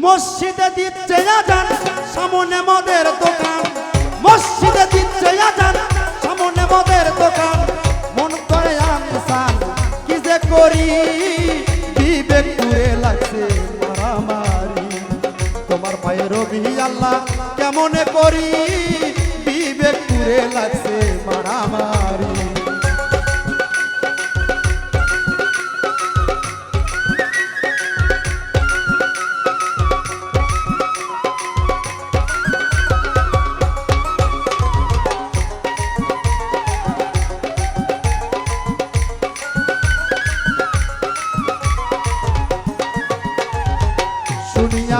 মসজিদে দিচ্ছে আজান, সামনে মদের দোকান। মসজিদে দিচ্ছে আজান, সামনে মদের দোকান। মন করে আনসান কি যে করি? বিবেক পুরে লাগছে মারামারি। তোমার পায়ে রবি আল্লাহ কেমনে করি? বিবেক পুরে লাগছে মারামারি।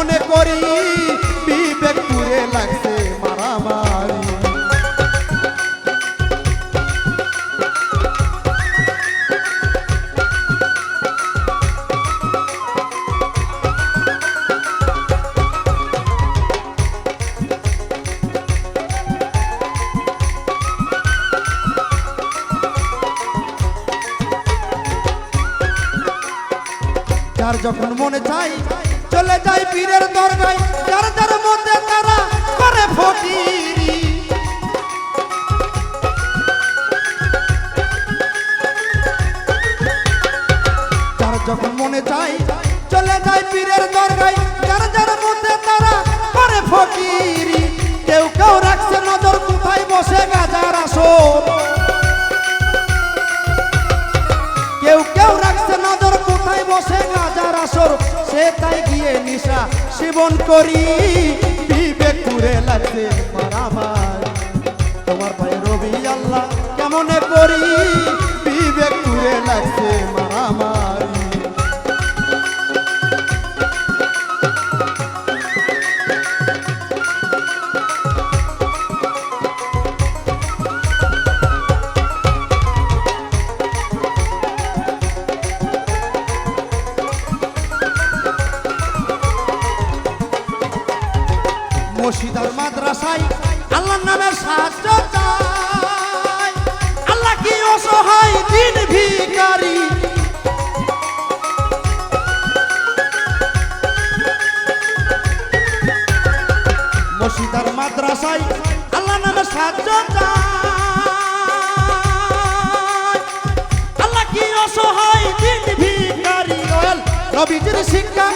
কেমনে করি বিবেক ঘুরে লাগছে মারামারি। যখন মনে চাই চলে যায় পীরের দরগায়। যার যার মধ্যে তারা করে ফকিরি। যার যখন মনে চাই চলে যায় পীরের দরগায়, যার যার মধ্যে তারা করে ফকিরি। কেউ কেউ রাখছে নজর, কোথায় বসে গাজার আসর। কেউ কেউ রাখছে নজর, কোথায় বসে গাজার আসর সে তাই গিয়ে নিশা সেবন করি। বিবেক পুরে লাগছে মারামার। মসজিদার মাদ্রাসায় আল্লাহর নামের সাহায্য চাই। আল্লাহ কি অসহায় দিন ভিকারি মসজিদার মাদ্রাসায় আল্লাহ নামের সাহায্য চাই। আল্লাহ কি অসহায় দিন ভিকারি নবীজির শিক্ষা,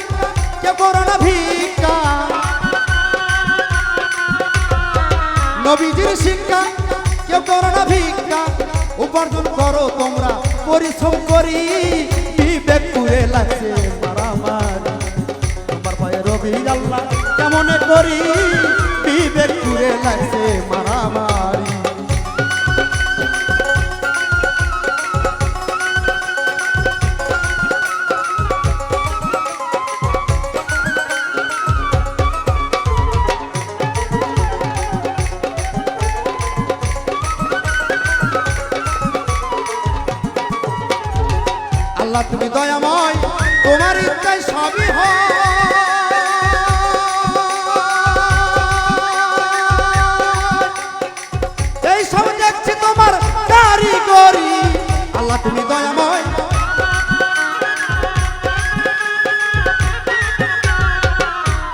কে করোনা নবীজির শিক্ষা, কেউ করো না ভিক্ষা। উপার্জন করো তোমরা, পরিশ্রম করি। বিবেক পুরে লাগছে মারামারি। তোমার পায়ে রবি আল্লাহ, কেমন করি? বিবেক পুরে লাগছে মারামারি। আল্লাহ, তুমি দয়াময়, তোমার ইচ্ছায় সবই হয়। তুমি দয়াময়।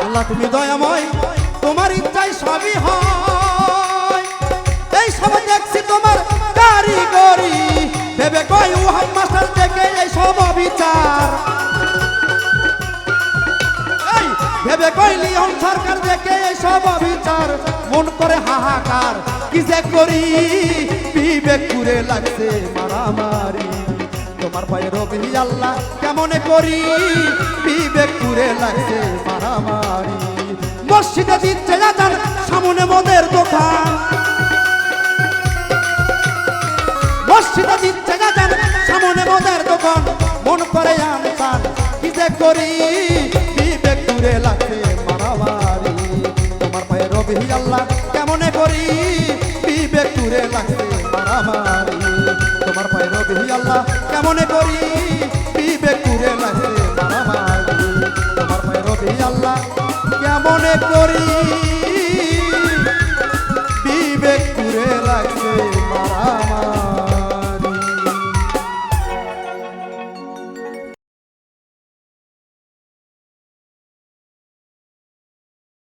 আল্লাহ, তুমি দয়াময়, তোমার ইচ্ছায় সবই হয়। এই সব দেখছি তোমার কারিগরি। ভেবে থেকে এই অবিচার ভেবে কইলি হন সরকার দেখে সব অবিচার। মন করে হাহাকার, কি যে করি? পিবে কুরে লাগছে মারামারি। তোমার পায়ে রবি আল্লাহ কেমনে করি? পিবে কুরে লাগছে মারামারি। মসজিদে দিচ্ছে যাতার সামনে মদের দোকান। মসজিদে দিচ্ছে যাতার সামনে মদের দোকান। যে করি, বিবেক দূরে লাগছে মারামারি। তোমার পায়ে রবি আল্লাহ, কেমনে করি? বিবেক দূরে লাগছে মারামারি। তোমার পায়ে রবি আল্লাহ, কেমনে করি? বিবেক দূরে লাগছে মারামারি। তোমার পায়ে রবি আল্লাহ, কেমনে করি?